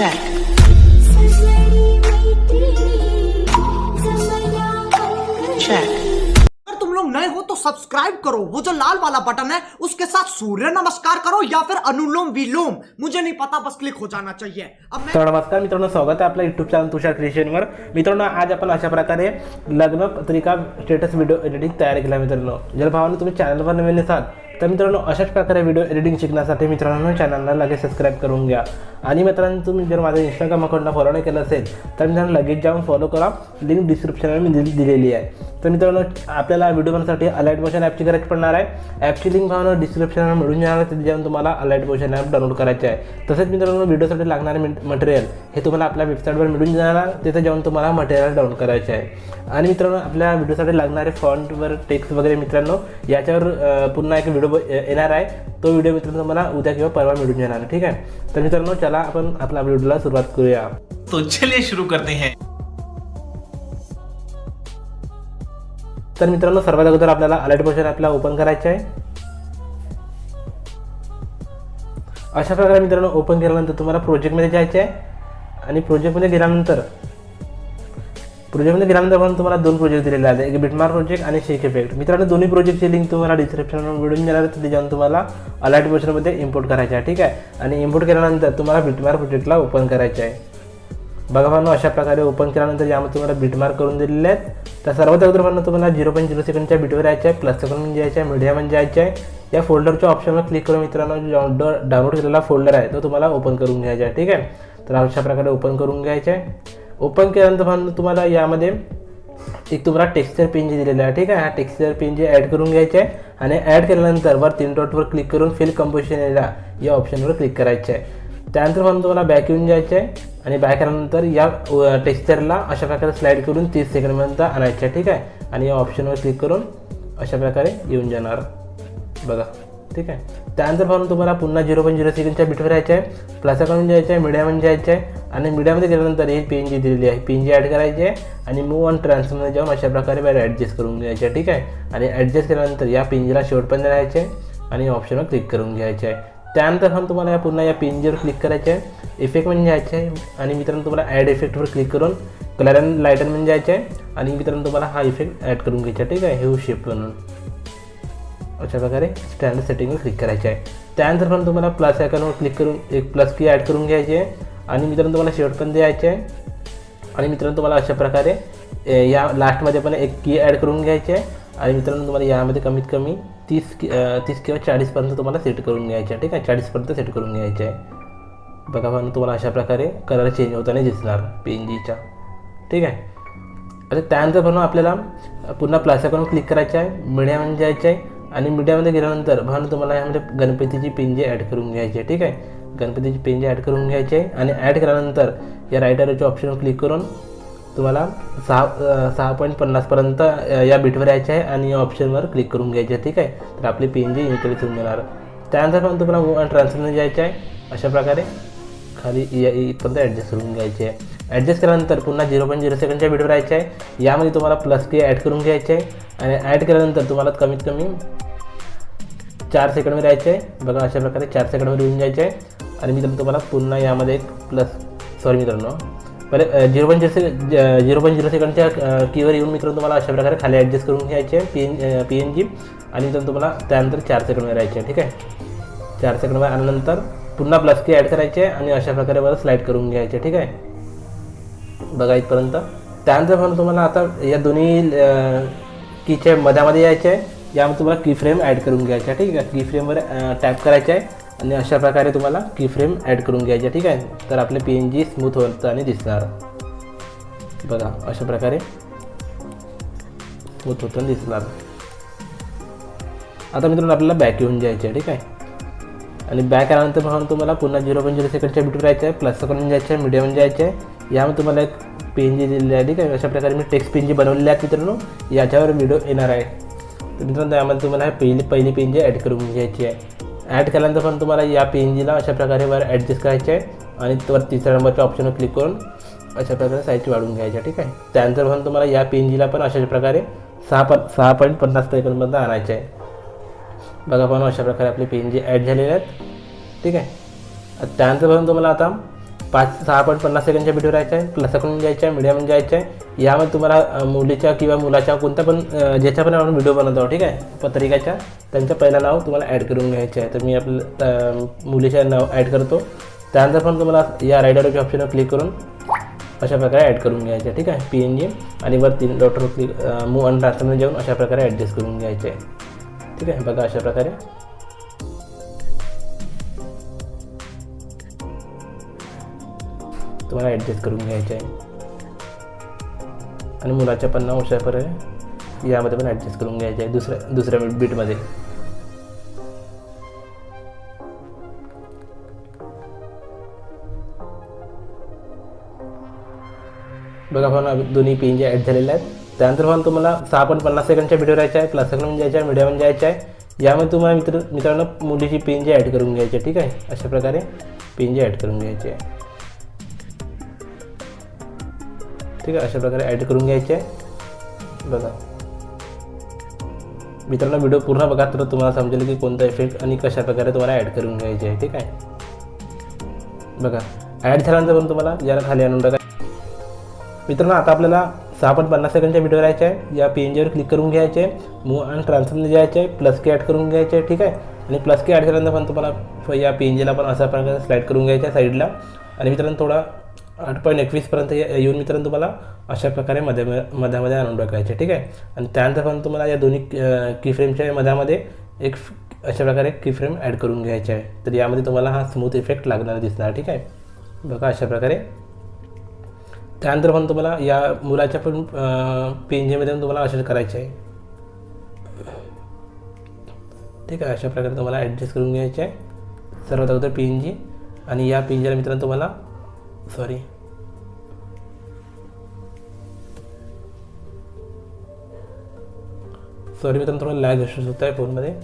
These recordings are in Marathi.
track. नए हो तो सब्सक्राइब करो। वो जो लाल वाला बटन है उसके साथ सूर्य नमस्कार करो या फिर अनुलोम विलोम। मुझे नहीं पता बस क्लिक हो जाना चाहिए। अब मैं... तर नमस्कार मित्रों स्वागत है आपका यूट्यूब चैनल तुषार क्रिएशन क्रिएशनवर मित्रों आज अपन अशा प्रकारे लग्न पत्रिका स्टेटस वीडियो एडिटिंग तयार केला मित्रांनो जर भावाने तुम्ही चॅनलवर नवीन असाल तर मित्रांनो अशाच प्रकारे व्हिडिओ एडिटिंग शिकण्यासाठी मित्रांनो चॅनलला लगेच सबस्क्राईब करून घ्या. आणि मित्रांनो तुम्ही जर माझ्या इंस्टाग्राम अकाउंटला फॉलो नाही केलं असेल तर मित्रांनो लगेच जाऊन फॉलो करा. लिंक डिस्क्रिप्शनला मी दिली दिलेली आहे. तर मित्रांनो आपल्याला व्हिडिओ बनवण्यासाठी अलाइट मोशन ॲपची गरज पडणार आहे. ॲपची लिंक भावना डिस्क्रिप्शनवर मिळून जाणार तिथे जाऊन तुम्हाला अलाईट मोशन ॲप डाउनलोड करायचे आहे. तसेच मित्रांनो व्हिडिओसाठी लागणारे मटेरियल हे तुम्हाला आपल्या वेबसाईटवर मिळून जाणार तिथे जाऊन तुम्हाला मटेरियल डाउनलोड करायचे आहे. आणि मित्रांनो आपल्या व्हिडिओसाठी लागणारे फॉन्टवर टेक्स्ट वगैरे मित्रांनो याच्यावर पुन्हा एक व्हिडिओ येणार आहे. तो व्हिडिओ मित्रांनो तुम्हाला उद्या किंवा परवा मिळून आहे ठीक आहे? तर मित्रांनो चला आपण आपल्या व्हिडिओला सुरुवात करूया. तो चलिए शुरू करते हैं. तर मित्रांनो सर्वात अगोदर आपल्याला अलर्ट मोशन ॲपला ओपन करायचं आहे. अशा प्रकारे मित्रांनो ओपन केल्यानंतर तुम्हाला प्रोजेक्टमध्ये जायचे आहे. आणि प्रोजेक्टमध्ये गेल्यानंतर प्रोजेक्टमध्ये गेल्यानंतर पण तुम्हाला दोन प्रोजेक्ट दिलेले आहेत. एक बिटमार प्रोजेक्ट आणि शेक इफेक्ट मित्रांनो दोन्ही प्रोजेक्टची लिंक तुम्हाला डिस्क्रिप्शनवर मिळून जाणार तिथे जाऊन तुम्हाला अलर्ट मोशनमध्ये इम्पोर्ट करायचं आहे ठीक आहे? आणि इम्पोर्ट केल्यानंतर तुम्हाला बिटमार प्रोजेक्टला ओपन करायचं आहे. बघा भावनो अशा प्रकारे ओपन केल्यानंतर यामध्ये तुम्हाला बिटमार्क करून दिलेले आहेत. तर सर्वात अगोदर म्हणून तुम्हाला झिरो पॉईंट झिरो सेकंडच्या बिटवर यायचं आहे. प्लस सेकंड म्हणजे यायचं आहे. मीडिया म्हणजे यायचं आहे. या फोल्डरच्या ऑप्शनवर क्लिक करून मित्रांनो जो डाउनलोड केलेला फोल्डर आहे तो तुम्हाला ओपन करून घ्यायचा आहे ठीक आहे? तर अशा प्रकारे ओपन करून घ्यायचं आहे. ओपन केल्यानंतर म्हणून तुम्हाला यामध्ये एक तुम्हाला टेक्स्चर पेन जे दिलेलं आहे ठीक आहे? हा टेक्स्चर पेन जे ॲड करून घ्यायचे आहे आणि ॲड केल्यानंतर वर तीन डॉटवर क्लिक करून फिल कंपोजिशन एरिया या ऑप्शनवर क्लिक करायचं. आहे त्यानंतर म्हणून तुम्हाला बॅक येऊन जायचं आहे आणि बॅक आल्यानंतर या टेक्स्चरला अशा प्रकारे स्लाईड करून तीस सेकंडपर्यंत आणायचं आहे ठीक आहे? आणि या ऑप्शनवर क्लिक करून अशा प्रकारे येऊन जाणार. बघा ठीक आहे? त्यानंतर म्हणून तुम्हाला पुन्हा झिरो पॉईंट झिरो सेकंडच्या बिटवर यायचं आहे प्लस अकाउंट जायचं आहे मीडियामध्ये जायचं आहे आणि मीडियामध्ये गेल्यानंतर ही एन जी दिलेली आहे. पी एन जी ॲड करायची आहे. आणि मूव ऑन ट्रान्सफरमध्ये जाऊन अशा प्रकारे बाहेर ॲडजस्ट करून घ्यायचे आहे ठीक आहे? आणि ॲडजस्ट केल्यानंतर या पेनजीला शेवटपर्यंत राहायचे आहे आणि ऑप्शनवर क्लिक करून घ्यायचे आहे. त्यानंतर पण तुम्हाला या पुन्हा या पेनजीवर क्लिक करायचं आहे. इफेक्ट म्हणजे घ्यायचं आहे. आणि मित्रांनो तुम्हाला ॲड इफेक्टवर क्लिक करून कलर अँड लायटन म्हणजे जायचं आहे. आणि मित्रांनो तुम्हाला हा इफेक्ट ॲड करून घ्यायचा आहे ठीक आहे? हे शेप बनवून अशा प्रकारे स्टँडर्ड सेटिंगवर क्लिक करायचे आहे. त्यानंतर पण तुम्हाला प्लस आयकॉनवर क्लिक करून एक प्लस की ॲड करून घ्यायची आहे. आणि मित्रांनो तुम्हाला शेवटपर्यंत द्यायचे आहे. आणि मित्रांनो तुम्हाला अशा प्रकारे या लास्टमध्ये पण एक की ॲड करून घ्यायची आहे. आणि मित्रांनो तुम्हाला यामध्ये कमीत कमी तीस कि तीस किंवा चाळीसपर्यंत तुम्हाला सेट करून घ्यायचे आहे. ठीक आहे? चाळीसपर्यंत सेट करून घ्यायचे आहे. बघा पण तुम्हाला अशा प्रकारे कलर चेंज होताना दिसणार पेनजीचा ठीक आहे? आता त्यानंतर पण आपल्याला पुन्हा प्लस करून क्लिक करायचं आहे. मीडियामध्ये जायचं आहे. आणि मीडियामध्ये गेल्यानंतर भावना तुम्हाला यामध्ये गणपतीची पिंजे ॲड करून घ्यायची आहे ठीक आहे? गणपतीची पिंजे ॲड करून घ्यायची आहे आणि ॲड केल्यानंतर या रायटरच्या ऑप्शनवर क्लिक करून तुम्हाला सहा सहा पॉईंट पन्नासपर्यंत या बीटवर यायचे आहे आणि या ऑप्शनवर क्लिक करून घ्यायचे आहे ठीक आहे? तर आपली पेंजी इन्क्रीज होऊन जाणार त्यानंतर पण तुम्हाला ट्रान्सफरने जायचं आहे. अशा प्रकारे खाली या- इथपर्यंत ॲडजस्ट करून घ्यायचे आहे. ॲडजस्ट केल्यानंतर पुन्हा झिरो पॉईंट झिरो सेकंडच्या व्हिडिओ राहायचे आहे यामध्ये तुम्हाला प्लस के ॲड करून घ्यायचे आहे आणि ॲड केल्यानंतर तुम्हाला कमीत कमी चार सेकंडमध्ये राहायचे आहे बघा अशा प्रकारे चार सेकंडमध्ये येऊन जायचे आहे आणि मी तुम्हाला पुन्हा यामध्ये एक प्लस सॉरी मित्रांनो. पहिले zero point zero zero point zero सेकंडच्या कीवर येऊन मित्रांनो तुम्हाला अशा प्रकारे खाली ॲडजस्ट करून घ्यायचे आहे. P N P N G आणि मित्रांनो तुम्हाला त्यानंतर चार सेकंडमध्ये राहायचे आहे ठीक आहे? चार सेकंड आल्यानंतर पुन्हा प्लस की ॲड करायचे आणि अशा प्रकारे मला स्लाईड करून घ्यायचे ठीक आहे? बघा इथपर्यंत. त्यानंतर पण तुम्हाला आता या दोन्ही कीच्या मध्यामध्ये यायचे आहे. यामध्ये तुम्हाला की फ्रेम ॲड करून घ्यायचा आहे ठीक आहे? की फ्रेमवर टॅप करायचं आहे आणि अशा प्रकारे तुम्हाला की फ्रेम ॲड करून घ्यायचे ठीक आहे? तर आपले पी एन जी स्मूथ होतं आणि दिसणार. बघा अशा प्रकारे स्मूथ होतं दिसणार. आता मित्रांनो आपल्याला बॅक येऊन जायचे आहे ठीक आहे? आणि बॅक आल्यानंतर म्हणून तुम्हाला पुन्हा झिरो पॉईंट झिरो सेकंडच्या बिटूर जायचं आहे प्लस करून जायचं आहे मीडियम जायचं आहे यामध्ये तुम्हाला एक पेन जी दिलेली आहे ठीक आहे? अशा प्रकारे मी टेक्स्ट पेन जी बनवलेली आहे मित्रांनो याच्यावर व्हिडिओ येणार आहे. तर मित्रांनो यामध्ये तुम्हाला पहिली पहिली पेन जी ॲड करून घ्यायची आहे. ॲड केल्यानंतर पण तुम्हाला या पेनजीला अशा प्रकारे वर ॲडजस्ट करायचे आहे आणि वर तिसऱ्या नंबरच्या ऑप्शनवर क्लिक करून अशा प्रकारे साईज वाढवून घ्यायची आहे, ठीक आहे? त्यानंतर पण तुम्हाला या पेनजीला पण अशा प्रकारे सहा प सहा पॉईंट पन्नास सेकंडपर्यंत आणायचे आहे. बघा पण अशा प्रकारे आपले पेन जे ॲड झालेले आहेत. ठीक आहे? त्यानंतर पण तुम्हाला आता पाच सहा पॉईंट पन्नास सेकंडच्या व्हिडिओ राहायचा आहे प्लस करून जायचं आहे मीडियम जायचं आहे यामध्ये तुम्हाला मुलीच्या किंवा मुलाच्या कोणत्या पण ज्याच्या पण आपण व्हिडिओ बनवतो ठीक आहे? पत्रिकाच्या त्यांचं पहिलं नाव तुम्हाला ॲड करून घ्यायचं आहे. तर मी आपलं मुलीच्या नाव ॲड करतो. त्यानंतर पण तुम्हाला या रायडरच्या ऑप्शनवर क्लिक करून अशा प्रकारे ॲड करून घ्यायचे आहे, ठीक आहे? पी एन जी आणि वर तीन डॉक्टर क्लिक मूव आणि ट्रान्सफरमध्ये जाऊन अशा प्रकारे ॲडजस्ट करून घ्यायचे आहे. ठीक आहे बघा अशा प्रकारे. तुम्हाला ॲडजस्ट करून घ्यायचे आहे. आणि मुलाच्या पन्नास वर्षापर्यंत यामध्ये पण ॲडजस्ट करून घ्यायचे आहे दुसऱ्या दुसऱ्या बीटमध्ये बघा हो पण दोन्ही पी जे ॲड झालेले आहेत. त्यानंतर पण तुम्हाला सहा पण पन्नास सेकंडच्या व्हिडिओ राहायचा आहे प्लस सेकंड जायचं आहे मीडियम जायचं आहे यामध्ये तुम्हाला मित्र मित्रांनो मुलीची पेन जी ॲड करून घ्यायचे ठीक आहे? अशा प्रकारे पेन जी ॲड करून घ्यायची आहे. ठीक आहे? अशा प्रकारे ॲड करून घ्यायची आहे. बघा. मित्रांनो व्हिडिओ पूर्ण बघा तर तुम्हाला समजेल की कोणता इफेक्ट आणि कशा प्रकारे तुम्हाला ॲड करून घ्यायचे आहे ठीक आहे? बघा. ॲड झाल्यानंतर पण तुम्हाला ज्याला खाली आणून टाका. मित्रांनो आता आपल्याला सहा पॉईंट पन्नास सेकंडच्या व्हिडिओ राहायचा आहे. या पी एन जीवर क्लिक करून घ्यायचे. आहे मूव आणि ट्रान्सफरमध्ये जायचे. आहे प्लस के ॲड करून घ्यायचे आहे ठीक आहे? आणि प्लस के ॲड झाल्यानंतर पण तुम्हाला या पी एन जीला पण अशा प्रकारे स्लाईड करून घ्यायच्या आहे साईडला आणि मित्रांनो थोडा आठ पॉईंट एकवीसपर्यंत ये- येऊन मित्रांनो तुम्हाला अशा प्रकारे मध्ये मध्यामध्ये आणून टाकायचे ठीक आहे? आणि त्यानंतर पण तुम्हाला या दोन्ही की फ्रेमच्या मध्यामध्ये एक अशा प्रकारे की फ्रेम ॲड करून घ्यायचे आहे. तर यामध्ये तुम्हाला हा स्मूथ इफेक्ट लागणारा दिसणार ठीक आहे? बघा अशा प्रकारे त्यानंतर पण तुम्हाला या मुलाच्या पण पी एन जीमध्ये तुम्हाला असेच करायचे आहे. ठीक आहे अशा प्रकारे तुम्हाला ॲडजस्ट करून घ्यायचे आहे. सर्वात अगोदर पी एन जी आणि या पी एन जीला मित्रांनो तुम्हाला सॉरी सॉरी मित्रांनो थोडं लॅग इश्यूज होत आहे फोनमध्ये.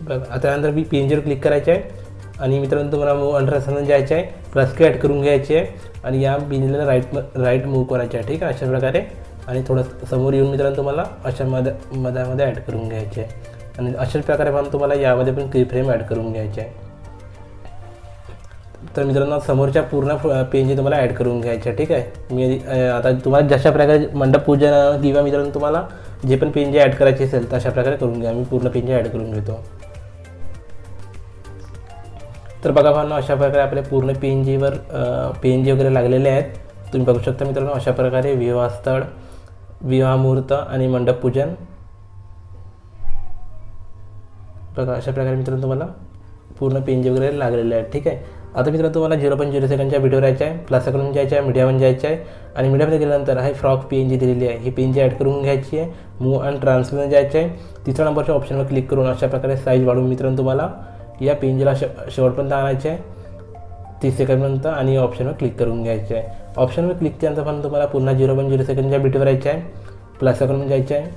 बघा त्यानंतर मी पी एन जीवर क्लिक करायचे आहे. आणि मित्रांनो तुम्हाला मूव अंडर जायचं आहे प्लस की ॲड करून घ्यायची आहे. आणि या पिंजला राईट राईट मूव करायचे आहे ठीक आहे? अशा प्रकारे. आणि थोडं समोर येऊन मित्रांनो तुम्हाला अशा मध मध्यामध्ये ॲड करून घ्यायचे आहे. आणि अशाच प्रकारे पण तुम्हाला यामध्ये पण की फ्रेम ॲड करून घ्यायचे आहे. तर मित्रांनो समोरच्या पूर्ण पेंजी तुम्हाला ॲड करून घ्यायच्या ठीक आहे? मी आता तुम्हाला जशा प्रकारे मंडप पूजन किंवा मित्रांनो तुम्हाला जे पण पेंजी ॲड करायची असेल तशा प्रकारे करून घ्या. मी पूर्ण पेनजी ॲड करून घेतो. तर बघा भावना अशा प्रकारे आपल्या पूर्ण पी एन जीवर पी एन जी वगैरे लागलेले आहेत. तुम्ही बघू शकता मित्रांनो अशा प्रकारे विवाहस्थळ विवाहमुहूर्त विवाह मुहूर्त आणि मंडप पूजन. बघा अशा प्रकारे मित्रांनो तुम्हाला पूर्ण पी एन जी वगैरे लागलेले आहेत ठीक आहे? आता मित्रांनो तुम्हाला झिरो पॉईंट झिरो सेकंडच्या व्हिडिओ राहायचा आहे प्लासाकडून जायचं आहे मीडियामध्ये जायचं आहे. आणि मीडियामध्ये गेल्यानंतर हा फ्रॉक पी एन जी दिलेली आहे. ही पी एन जी ॲड करून घ्यायची आहे. मूव आणि ट्रान्सफरमध्ये जायचं आहे. तिसऱ्या नंबरच्या ऑप्शनवर क्लिक करून अशा प्रकारे साईज वाढवून मित्रांनो तुम्हाला या पी श शेवटपर्यंत आणायचे. आहे तीस सेकंडपर्यंत आणि या ऑप्शनवर क्लिक करून घ्यायचे. आहे ऑप्शनवर क्लिक केल्यानंतर पण तुम्हाला पुन्हा झिरो पॉईंट झिरो सेकंडच्या बीटवर राहायचे आहे. प्लस करून जायचं आहे.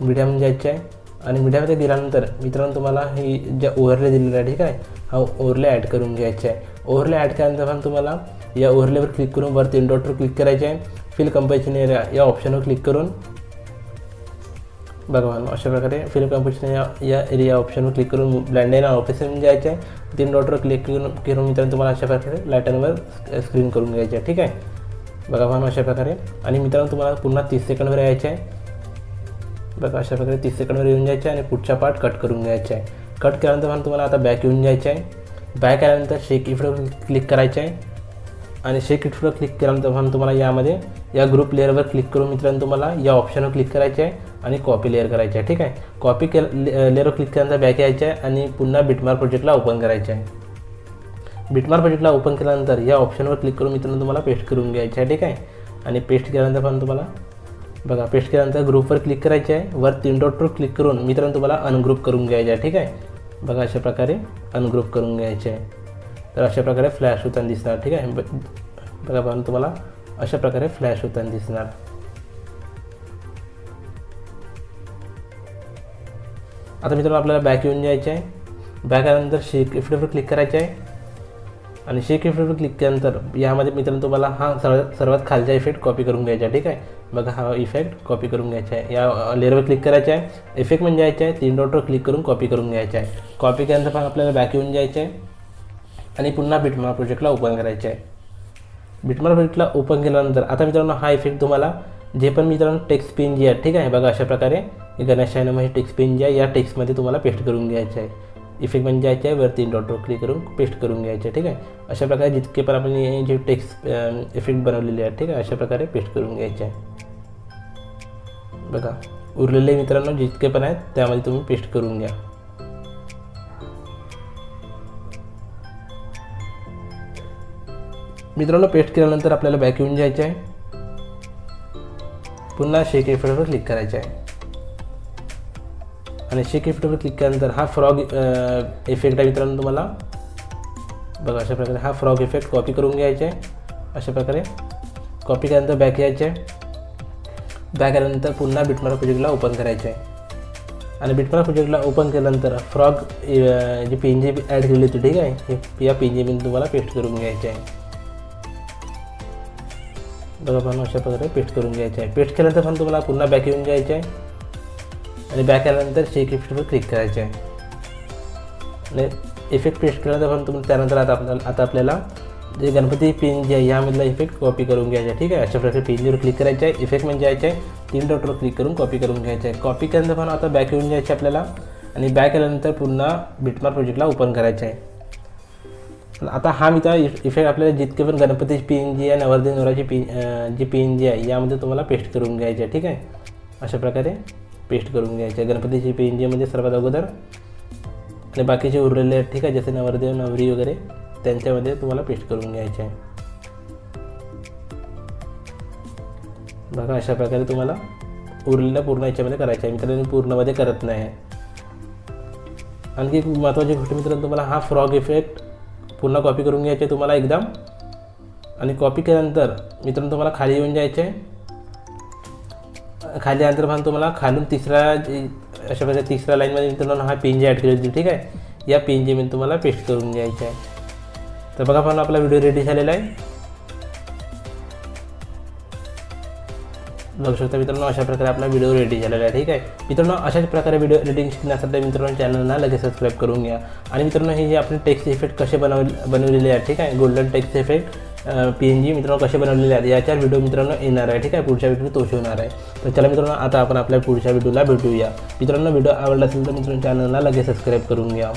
मीडियामध्ये जायचं आहे. आणि मीडियामध्ये दिल्यानंतर मित्रांनो तुम्हाला ही ज्या ओव्हरले दिलेला आहे ठीक आहे? हा ओव्हरले ॲड करून घ्यायचा आहे. ओव्हरले ॲड केल्यानंतर पण तुम्हाला या ओव्हरलेवर क्लिक करून वर तीन डॉटवर क्लिक करायचे आहे. फिल कंपोजिशन या ऑप्शनवर क्लिक करून बघा अशा प्रकारे फिल कॉम्पिटिशन या या एरिया ऑप्शनवर क्लिक करून ब्लँड इन ऑफिसमध्ये जायचं आहे तीन डॉटवर क्लिक करून करून मित्रांनो तुम्हाला अशा प्रकारे लायटनवर स्क्रीन करून घ्यायचे आहे ठीक आहे? बघा अशा प्रकारे. आणि मित्रांनो तुम्हाला पुन्हा तीस सेकंडवर यायचं आहे बघा अशा प्रकारे तीस सेकंडवर येऊन जायचं आहे आणि पुढचा पार्ट कट करून घ्यायचा आहे. कट केल्यानंतर पण तुम्हाला आता बॅक येऊन जायचं आहे बॅक आल्यानंतर शेक इफेक्टवर क्लिक करायचं आहे आणि शेक इफेक्टवर क्लिक केल्यानंतर पण तुम्हाला यामध्ये या ग्रुप लेअरवर क्लिक करून मित्रांनो तुम्हाला या ऑप्शनवर क्लिक करायचं आहे आणि कॉपी लेअर करायची आहे ठीक आहे? कॉपी के लेअरवर क्लिक केल्यानंतर बॅक यायचं आहे आणि पुन्हा बिटमार प्रोजेक्टला ओपन करायचं आहे. बिटमार प्रोजेक्टला ओपन केल्यानंतर या ऑप्शनवर क्लिक करून मित्रांनो तुम्हाला पेस्ट करून घ्यायचं आहे ठीक आहे? आणि पेस्ट केल्यानंतर पण तुम्हाला बघा पेस्ट केल्यानंतर ग्रुपवर क्लिक करायचे आहे. वर तीन डॉटवर क्लिक करून मित्रांनो तुम्हाला अनग्रुप करून घ्यायचे आहे ठीक आहे? बघा अशा प्रकारे अनग्रुप करून घ्यायचे आहे. तर अशा प्रकारे फ्लॅश होताना दिसणार ठीक आहे? बघा पण तुम्हाला अशा प्रकारे फ्लॅश होताना दिसणार. आता मित्रांनो आपल्याला बॅक येऊन जायचं आहे बॅक आल्यानंतर शेक इफेक्टवर क्लिक करायचं आहे. आणि शेक इफेक्टवर क्लिक केल्यानंतर यामध्ये मित्रांनो तुम्हाला हा सर्वात सर्वात खालचा इफेक्ट कॉपी करून घ्यायचा आहे ठीक आहे? बघा हा इफेक्ट कॉपी करून घ्यायचा आहे. या लेअरवर क्लिक करायचा आहे. इफेक्ट म्हणजे यायचा आहे तीन डॉटवर क्लिक करून कॉपी करून घ्यायचा आहे. कॉपी केल्यानंतर पण आपल्याला बॅक येऊन जायचं आहे आणि पुन्हा बिटमार प्रोजेक्टला ओपन करायचं आहे. बिटमार प्रोजेक्टला ओपन केल्यानंतर आता मित्रांनो हा इफेक्ट तुम्हाला जे पण मित्रांनो टेक्स्ट पिन जी आहे ठीक आहे? बघा अशा प्रकारे गणेशाय नम हे टेक्स्ट पेन जे आहे या टेक्स्टमध्ये तुम्हाला पेस्ट करून घ्यायचं आहे. इफेक्ट पण जायचं आहे वर तीन डॉटवर क्लिक करून पेस्ट करून घ्यायचं आहे ठीक आहे? अशा प्रकारे जितके पण आपण हे जे टेक्स्ट इफेक्ट बनवलेले आहेत ठीक आहे? अशा प्रकारे पेस्ट करून घ्यायचे आहे. बघा उरलेले मित्रांनो जितके पण आहेत त्यामध्ये तुम्ही पेस्ट करून घ्या. मित्रांनो पेस्ट केल्यानंतर आपल्याला बॅक येऊन जायचं आहे. पुन्हा शेक इफेक्टवर क्लिक करायचं आहे. आणि शेक इफेक्टवर क्लिक केल्यानंतर हा फ्रॉग इफेक्ट आहे मित्रांनो तुम्हाला. बघा अशा प्रकारे हा फ्रॉग इफेक्ट कॉपी करून घ्यायचा. आहे अशा प्रकारे कॉपी केल्यानंतर बॅक यायचे. आहे बॅक आल्यानंतर पुन्हा बिटमार प्रोजेक्टला ओपन करायचं. आहे आणि बिटमार प्रोजेक्टला ओपन केल्यानंतर frog G P N G add केली होती ठीक आहे? हे या पी एन जी तुम्हाला पेस्ट करून घ्यायचे. आहे बघा पण अशा प्रकारे पेस्ट करून घ्यायचे. आहे पेस्ट केल्यानंतर पण तुम्हाला पुन्हा बॅक येऊन घ्यायचं आहे आणि बॅक आल्यानंतर शेक इफेक्टवर क्लिक करायचे. आहे आणि इफेक्ट पेस्ट केल्यानंतर पण तुम्ही त्यानंतर आता आपल्याला आता आपल्याला जे गणपती पिन जे आहे यामधला इफेक्ट कॉपी करून घ्यायचा आहे ठीक आहे? अशा प्रकारे पेनजीवर क्लिक करायचं आहे. इफेक्ट म्हणजे जायचं आहे तीन डॉटवर क्लिक करून कॉपी करून घ्यायचं आहे. कॉपी केल्यानंतर पण आता बॅक येऊन जायचं आपल्याला. आणि बॅक आल्यानंतर पुन्हा बिटमार प्रोजेक्टला ओपन करायचं आहे. आता हा मित्र इफेक्ट आपल्याला जितके पण गणपती पी एन जी आहे नवरदेव नवराची P G P N G आहे यामध्ये तुम्हाला पेस्ट करून घ्यायचे आहे ठीक आहे? अशा प्रकारे पेस्ट करून घ्यायचे. आहे गणपतीची पी एन सर्वात अगोदर आणि बाकीचे उरलेले आहेत ठीक आहे जसे नवरदेव नवरी वगैरे त्यांच्यामध्ये तुम्हाला पेस्ट करून घ्यायचे. आहे बघा अशा प्रकारे तुम्हाला उरलेल्या पूर्ण याच्यामध्ये करायचं आहे. मित्रांनो पूर्णमध्ये करत नाही आहे. आणखी एक महत्त्वाची गोष्ट मित्रांनो तुम्हाला हा फ्रॉग इफेक्ट पुन्हा कॉपी करून घ्यायचे आहे तुम्हाला एकदम. आणि कॉपी केल्यानंतर मित्रांनो तुम्हाला खाली येऊन जायचे. आहे खाली अंतर पण तुम्हाला खालून तिसरा अशा प्रकारे तिसऱ्या लाईनमध्ये मित्रांनो हा पेन जी ॲड केली होती ठीक आहे? या पेन जी मी तुम्हाला पेस्ट करून घ्यायचे आहे. तर बघा पण आपला व्हिडिओ रेडी झालेला आहे. बघू शकता मित्रांनो अशा प्रकारे आपला व्हिडिओ रेडी झालेला आहे ठीक आहे? मित्रांनो अशाच प्रकारे व्हिडिओ रेडिंग शिकण्यासाठी मित्रांनो चॅनलला लगेच सबस्क्राईब करून घ्या. आणि मित्रांनो हे जे आपण टेक्स्ट इफेक्ट कसे बनवले बनवलेले आहे ठीक आहे? Golden text effect P N G मित्रांनो कसे बनवलेले आहेत याच्या व्हिडिओ मित्रांनो येणार आहे ठीक आहे? पुढच्या व्हिडिओ तोच होणार आहे. तर चला मित्रांनो आता आपण आपल्या पुढच्या व्हिडिओला भेटूया. मित्रांनो व्हिडिओ आवडला असेल तर मित्रांनो चॅनलला लगेच सबस्क्राईब करून घ्या.